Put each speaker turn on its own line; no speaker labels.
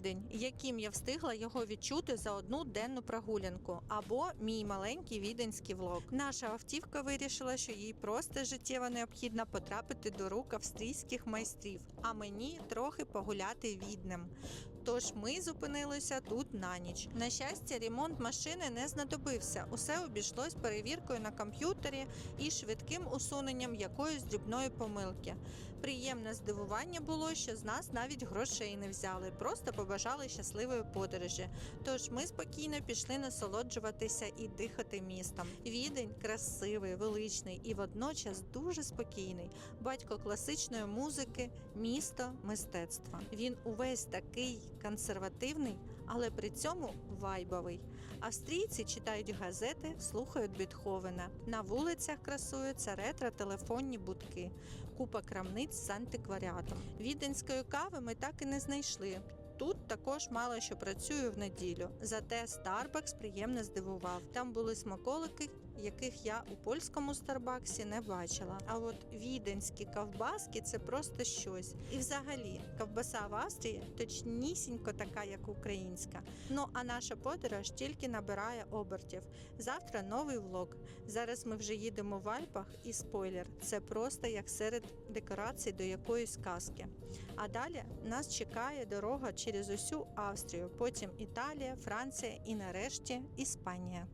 Відень, яким я встигла його відчути за одну денну прогулянку, або мій маленький віденський влог. Наша автівка вирішила, що їй просто життєво необхідно потрапити до рук австрійських майстрів, а мені трохи погуляти віднем. Тож ми зупинилися тут на ніч. На щастя, ремонт машини не знадобився. Усе обійшлось перевіркою на комп'ютері і швидким усуненням якоїсь дрібної помилки. Приємне здивування було, що з нас навіть грошей не взяли, просто побажали щасливої подорожі. Тож ми спокійно пішли насолоджуватися і дихати містом. Відень красивий, величний і водночас дуже спокійний. Батько класичної музики, місто мистецтва. Він увесь такий консервативний, але при цьому вайбовий. Австрійці читають газети, слухають Бетховена. На вулицях красуються ретро-телефонні будки, купа крамниць з антикваріатом. Віденської кави ми так і не знайшли. Тут також мало що працює в неділю. Зате Starbucks приємно здивував. Там були смаколики, яких я у польському Старбаксі не бачила. А от віденські ковбаски це просто щось. І взагалі, ковбаса в Австрії точнісінько така, як українська. Ну а наша подорож тільки набирає обертів. Завтра новий влог. Зараз ми вже їдемо в Альпах, і спойлер, це просто як серед декорацій до якоїсь казки. А далі нас чекає дорога через усю Австрію, потім Італія, Франція і нарешті Іспанія.